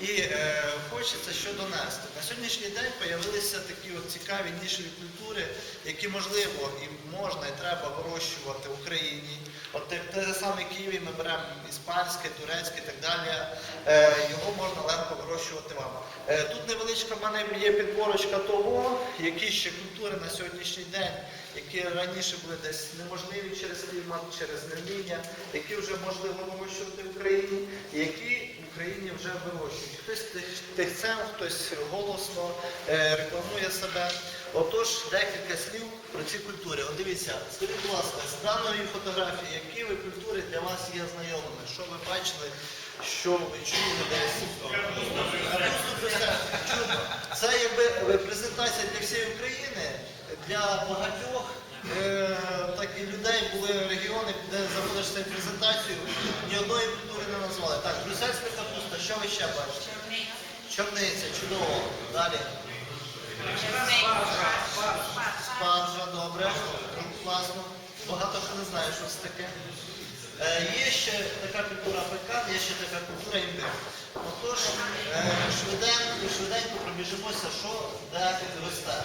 І е, хочеться що донести. На сьогоднішній день з'явилися такі от цікаві нішеві культури, які можливо і можна, і треба вирощувати в Україні. От те, те саме Києві ми беремо іспанське, турецьке і так далі. Е, його можна легко вирощувати вам. Е, тут невеличка в мене є підборочка того, які ще культури на сьогоднішній день, які раніше були десь неможливі через клімат, через невміння, які вже можливо вирощувати в Україні, які в Україні вже вирощують. Хтось тих- тихцем, хтось голосно е, рекламує себе. Отож, декілька слів про ці культури. От дивіться, скажіть, будь ласка, з даної фотографії, які ви культури для вас є знайомими? Що ви бачили, що ви чули десь? Це якби презентація для всієї України, для багатьох. е, Так і людей були регіони, де заходиш цю презентацію, ні одної культури не назвали. Так, брюссельська капуста, що ви ще бачите? Чорниця, чудово. Далі. Спаржа, добре. Класно. Багато хто не знає, що це таке. Е, є ще така культура африкан, є ще така культура імбир. Отож, е, швиденько, швиденько пробіжимося, що де росте.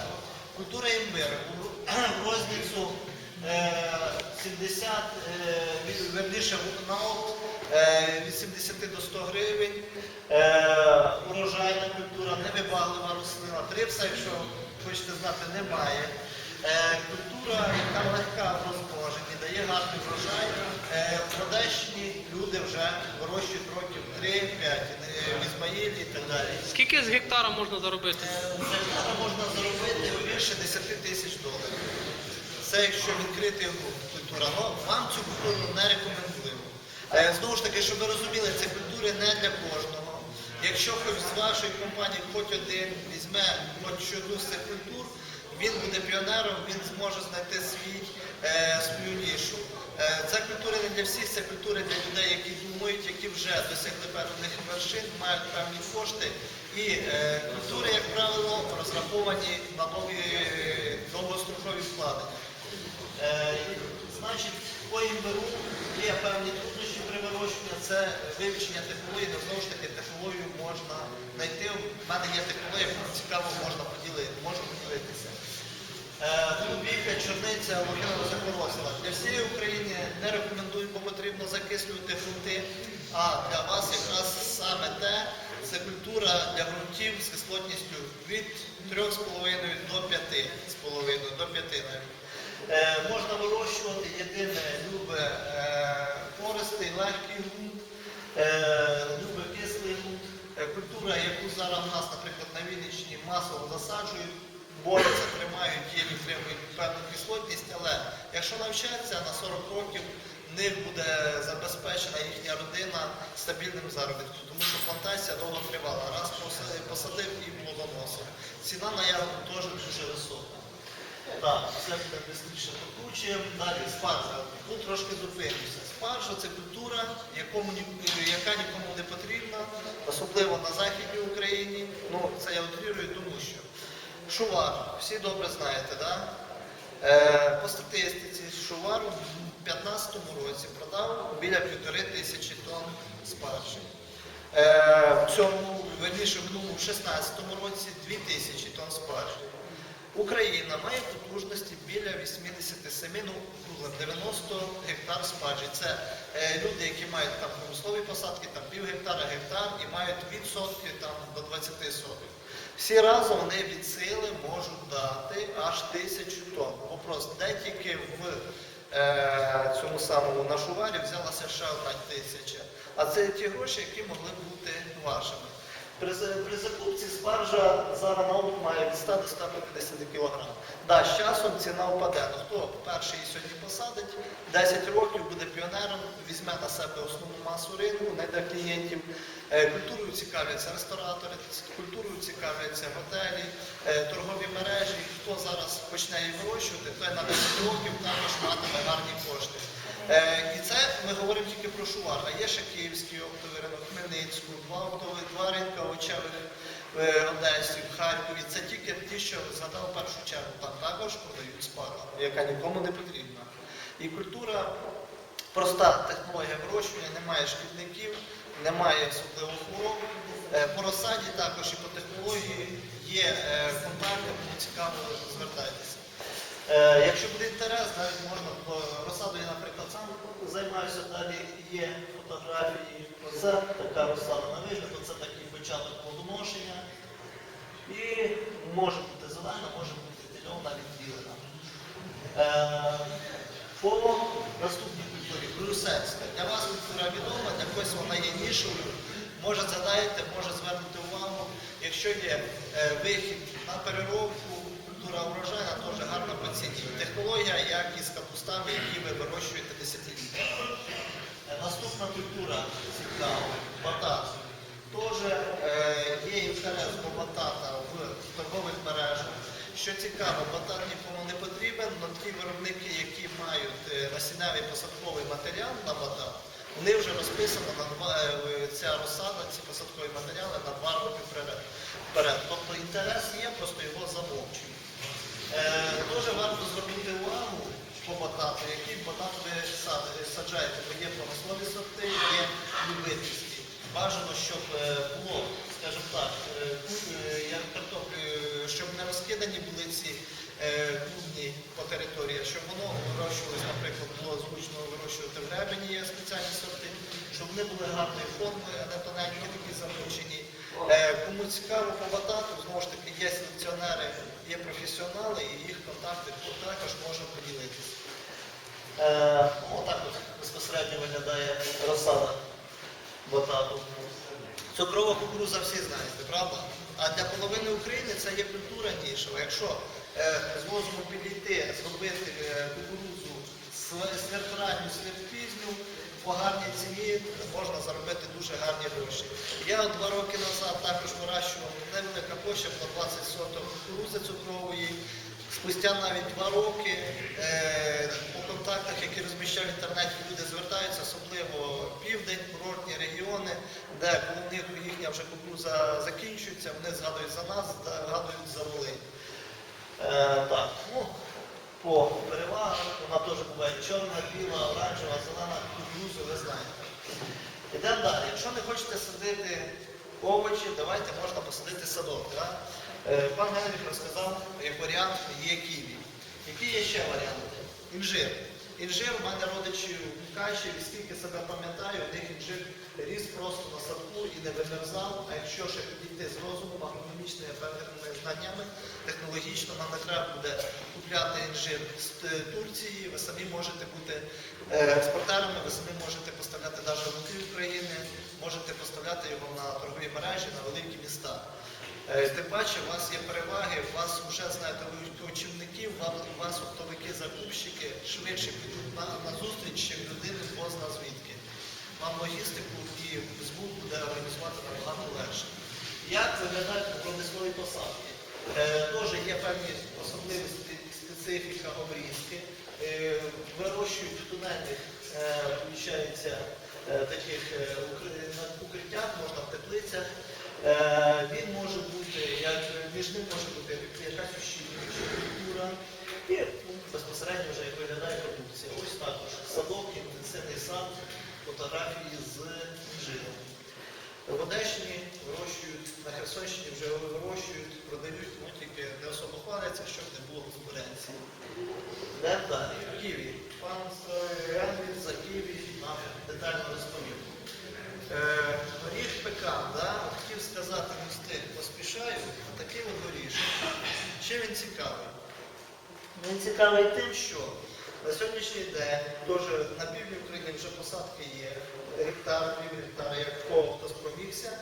Культура імбир. У- В розницю е, 70, е, верніше на опт е, від 70 до 100 гривень. Е, урожайна культура, невибаглива рослина. Трипса, якщо хочете знати, немає. Е, культура, яка легка в розмноженні, дає гарний врожай. Е, в Одещині люди вже вирощують років 3-5, е, в Ізмаїлі і так далі. Скільки з гектара можна заробити? Е, За гектар можна заробити більше 10 тисяч доларів. Це якщо відкрити культура. Но вам цю культуру не рекомендуємо. Е, Знову ж таки, щоб ви розуміли, ці культури не для кожного. Якщо хоч з вашої компанії хоч один візьме хоч одну з цих культур, він буде піонером, він зможе знайти свій, е, свою нішу. Це культури не для всіх, це культури для людей, які думають, які вже досягли певних вершин, мають певні кошти. І е, культури, як правило, розраховані на нові е, довгострокові вкладення. Е, Значить, по імбиру є певні труднощі при вирощуванні, це вивчення технології, але знову ж таки технологію можна знайти. У мене є технологія, цікаво можна поділити, можу поділитися. Е, Клубіка, чорниця, лохина закоросла. Для всієї України не рекомендую, бо потрібно закислювати ґрунти. А для вас якраз саме те, це культура для ґрунтів з кислотністю від 3,5 до 5,5 до 5 навіть. Е, можна вирощувати єдине любе е, легкий ґрунт, е, любе кислий ґрунт. Е, культура, яку зараз у нас, наприклад, на Вінниччині масово засаджують, борються, тримають, є підтримують певну кислотність, але якщо навчаться на 40 років, в них буде забезпечена їхня родина стабільним заробітком, тому що плантація довго тривала. Раз посадив і плодоносив. Ціна на ягоду теж дуже висока. Так, буде швидше покручуємо. Далі спаржа. Тут трошки зупинюся. Спаржа це культура, якому, яка нікому не потрібна, особливо на Західній Україні. Ну, це я утрірую, тому що шувар, всі добре знаєте, да? Е, по статистиці шувар у 2015 році продав біля півтори тисячі тонн спаржі. Е, в цьому, верніше, в минулому 16 році 2 тисячі тонн спаржі. Україна має потужності біля 87, ну, 90 гектар спаржі. Це е, люди, які мають там промислові посадки, там пів гектара, гектар і мають від сотки там, до 20 соток. Всі разом вони від сили можуть дати аж тисячу тонн. Вопрос, де тільки в е, цьому самому нашуварі взялася ще одна тисяча. А це ті гроші, які могли бути вашими. При, при закупці спаржа зараз на облік має від 100 до 150 кг. Да, з часом ціна впаде. Ну, хто перший її сьогодні посадить, 10 років буде піонером, візьме на себе основну масу ринку, знайде клієнтів. Е, Культурою цікавляться ресторатори, культурою цікавляться готелі, е, торгові мережі. Хто зараз почне її вирощувати, той на 10 років також матиме гарні кошти. Е, І це ми говоримо тільки про шувар. А є ще Київський оптовий ринок, Хмельницьку, два оптові, два ринка овочевих в Одесі, в Харкові. Це тільки ті, що згадав першу чергу. Там також продають спаржу, яка нікому не потрібна. І культура, проста технологія вирощування, немає шкідників, немає особливо хвороб. Е, По розсаді також і по технології є е, контакти, кому цікаво, звертайтеся. Е, Якщо буде інтерес, навіть можна по розсаду, я, наприклад, сам займаюся далі, є фотографії. Це така розсада на вигляд, це такий початок плодоношення. І може бути зелена, може бути зелена, відділена. Е, По наступній культурі, брюссельська. Для вас культура відома, для когось вона є нішою. Може згадаєте, може звернути увагу. Якщо є е, вихід на переробку, культура урожайна теж гарна по ціні. Технологія, як і з капустами, які ви вирощуєте десятиліття. Е, Наступна культура цікава, батат. Теж е, є інтерес до батата в торгових мережах. Що цікаво, батат нікому не потрібен, але ті виробники, які мають насінневий посадковий матеріал на батат, вони вже розписано на два, е, ця розсада, ці посадкові матеріали на два роки вперед. Тобто інтерес є, просто його замовчують. Е, Дуже варто звернути увагу по батату, який батат ви саджаєте, бо є промислові сорти, є любительські. Бажано, щоб е, було, скажімо так, е, картоплі, е, щоб не розкидані були ці території, щоб воно вирощувалось, наприклад, було зручно вирощувати в гребені, є спеціальні сорти, щоб вони були гарної форми, а не тоненькі, такі замучені. Е, Кому цікаво по батату, знову ж таки, є селекціонери, є професіонали, і їх контакти також можна поділитися. Е, Отак от безпосередньо виглядає розсада батату. Цукрова кукуруза всі знаєте, правда? А для половини України це є культура нішева. Якщо е, з розуму підійти, зробити е, кукурудзу свертранню, пізню, по гарній ціні можна заробити дуже гарні гроші. Я два роки назад також вирощував невелика площа по 20 соток кукурузи цукрової. Спустя навіть два роки е, по контактах, які розміщав в інтернеті, люди звертаються, особливо південь, курортні регіони, де коли їхня вже кукуруза закінчується, вони згадують за нас, згадують за Волинь. Е, так, ну, по перевагах вона теж буває чорна, біла, оранжева, зелена кукурузу, ви знаєте. Йдемо далі. Якщо не хочете садити овочі, давайте можна посадити садок. Да? Е, Пан Генріх розказав, як варіант є ківі. Які є ще варіанти? Інжир. Інжир у мене родичі в Качеві, скільки себе пам'ятаю, у них інжир ріс просто на садку і не вимерзав. А якщо ще підійти з розумом, агрономічними певними знаннями, технологічно нам не треба буде купляти інжир з е, Турції, ви самі можете бути е, експортерами, ви самі можете поставляти навіть внутрі України, можете поставляти його на торгові мережі, на великі міста. Е, Тим паче, у вас є переваги, у вас вже знаєте, ви очівників, у вас оптовики, закупщики швидше підуть на, на зустріч, чим людини позна звідки. Вам логістику і звук буде організувати набагато легше. Як виглядають промислові посадки? Е, Теж є певні особливості, специфіка обрізки. Е, Вирощують в тунельних, е, таких укриттях, можна в теплицях. Він може бути, як між ним може бути якась ущільнююча культура. І ну, безпосередньо вже як виглядає фотографії з інжиром. В Одещині вирощують, на Херсонщині вже вирощують, продають, ну тільки не особо хваляться, щоб не було конкуренції. Йдемо далі. Ківі. Пан Янвіт за Ківі нам детально розповів. Е, горіх пекан, да? Хотів сказати, встиг, поспішаю, такий от горішок. Чим він цікавий? Він цікавий тим, що на сьогоднішній день теж на півдні України вже посадки є, гектар, пів гектара, як кого хто спромігся.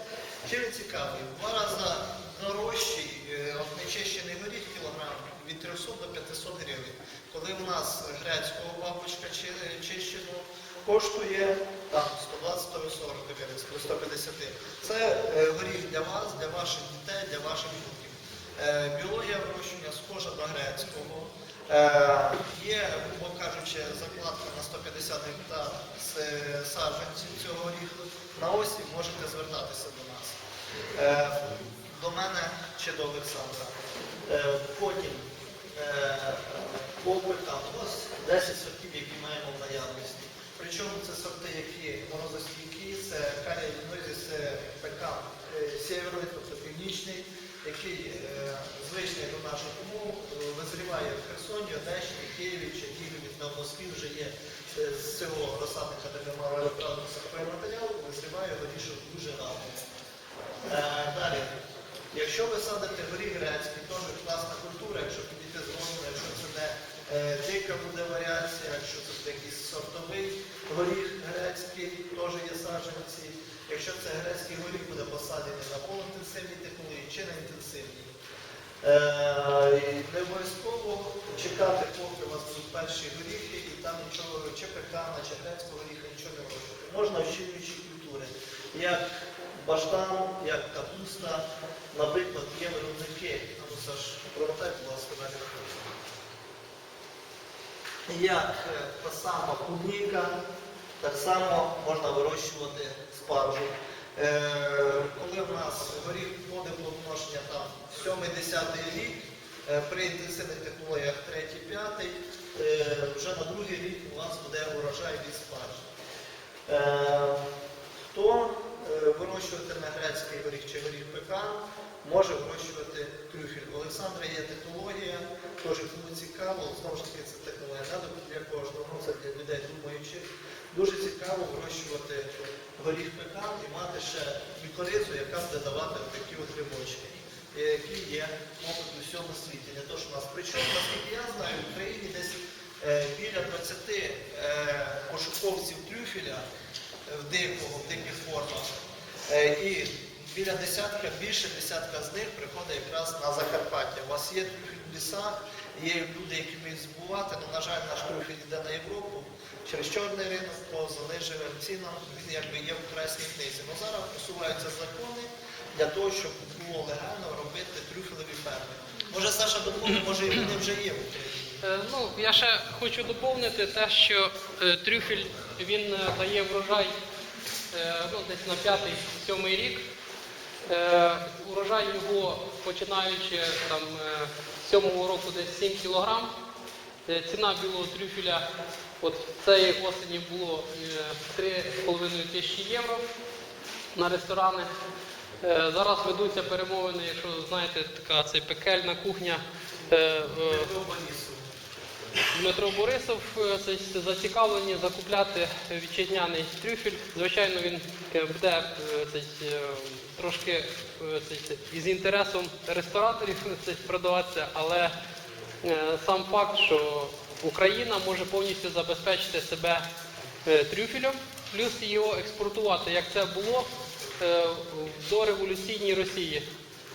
Чим цікавий? В два рази дорожчий е, нечищений горіх кілограм від 300 до 500 гривень. Коли у нас грецького бабочка чи- чищеного коштує там 120-140 гривень, до 150. Це е, горіх для вас, для ваших дітей, для ваших внуків. Е, Біологія вирощування схожа до грецького. Е, Є, грубо кажучи, закладка на 150 гектар з саджанців цього горіху. На осінь можете звертатися до нас. Е, До мене чи до Олександра. Е, Потім е, по там ось 10 сортів, які маємо в наявності. Причому це сорти, які морозостійкі, це Калія Іллінойзі, це ПК е, тобто північний, який звичний до наших умов, визріває Херсоні, Одещині, Києві, Чернігові, на Москві вже є е, з цього розсадника, де ми мали електронний сортовий матеріал, визріває горішок дуже рано. Е, Далі. Якщо ви садите горіх грецький, теж класна культура, якщо підійти з розуму, якщо це не е, дика буде варіація, якщо це якийсь сортовий горіх грецький, теж є саджанці. Якщо це грецький горіх буде посаджений на полуінтенсивній технології чи на інтенсивній. Е, не обов'язково чекати, поки у вас будуть перші горіхи, і там нічого, чи пекана, чи грецького горіха, нічого не вирощувати. Можна вщільнюючі культури, як баштан, як капуста. Наприклад, є виробники, ну промотай, будь ласка, далі. Як е, та сама клубніка, так само можна вирощувати спаржу. Е, коли в нас горіх входить в плодоношення там 7-10 рік, е, при інтенсивних технологіях 3-5, е, вже на другий рік у вас буде урожай від спаржі. Хто вирощуватиме грецький горіх чи горіх пекан, може вирощувати трюфель. У Олександра є технологія, теж кому цікаво, знову ж таки, це технологія не для кожного, ну, це для людей думаючих. Дуже цікаво вирощувати горіх пекан і мати ще мікоризу, яка буде давати такі от е, які є мабуть, у всьому світі. Не то, що у нас причому, наскільки я знаю, в Україні десь е, біля 20 е, пошуковців трюфеля е, в дикого, в диких формах. І біля десятка, більше десятка з них приходить якраз на Закарпаття. У вас є трюфель в лісах, є люди, які вміють збувати, але, на жаль, наш трюфель йде на Європу через чорний ринок по заниженим цінам, він якби є в красній книзі. Ну зараз посуваються закони для того, щоб було легально робити трюфелеві ферми. Може, Саша доповнить, може і вони вже є в Україні. Е, Ну, я ще хочу доповнити те, що е, трюфель він е, дає врожай ну, десь на п'ятий-сьомий рік. Е, урожай його починаючи там, е, з сьомого року десь 7 кг. Е, ціна білого трюфеля от цієї осені було е, 3,5 тисячі євро на ресторани. Зараз ведуться перемовини, якщо знаєте, така це пекельна кухня. Дмитро Борисов е, зацікавлені закупляти вітчизняний трюфель. Звичайно, він е, буде е, трошки із інтересом рестораторів продаватися, але сам факт, що Україна може повністю забезпечити себе трюфелем, плюс його експортувати, як це було в дореволюційній Росії.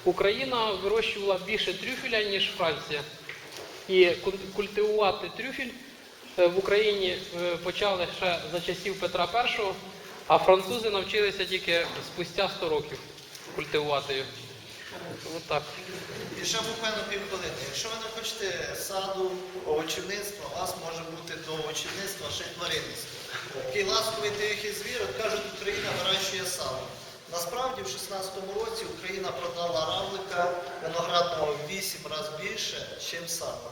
Україна вирощувала більше трюфеля, ніж Франція. І культивувати трюфель е, в Україні е, почали ще за часів Петра І, а французи навчилися тільки спустя 100 років культивувати його. От так. І ще буквально півхвилини. Якщо ви не хочете саду, овочівництва, у вас може бути до овочівництва ще й тваринництво. Такий ласковий тихий звір, кажуть, Україна вирощує сало. Насправді в 16-му році Україна продала равлика виноградного в 8 разів більше, ніж сало.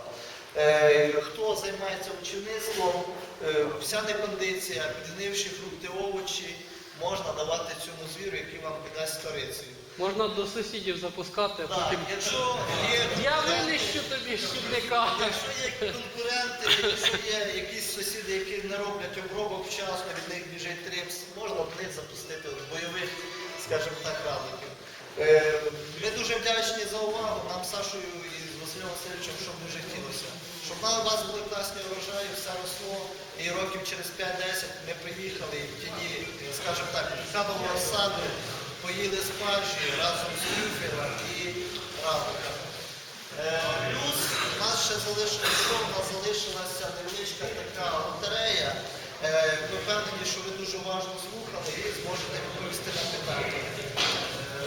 Е, хто займається овочівництвом, е, вся некондиція, підгнивші фрукти, овочі, можна давати цьому звіру, який вам піддасть старицею. Можна до сусідів запускати, а Так, потім. якщо є Я винищу тобі шкідника. Якщо є конкуренти, якщо є якісь сусіди, які не роблять обробок вчасно, від них біжить трипс, можна в них запустити бойових, скажімо так, равликів. Е, Ми дуже вдячні за увагу. Нам Сашою і з Василем Васильовичем, щоб дуже хотілося. Щоб на у вас були класні урожаї, все росло, і років через 5-10 ми приїхали і тіні, скажімо так, кадового саду, поїли спаржі разом з трюфелем і равликами. Е, Плюс у нас ще залишилося, що у нас залишилася невеличка така лотерея. Е, Ми впевнені, що ви дуже уважно слухали і зможете відповісти на питання.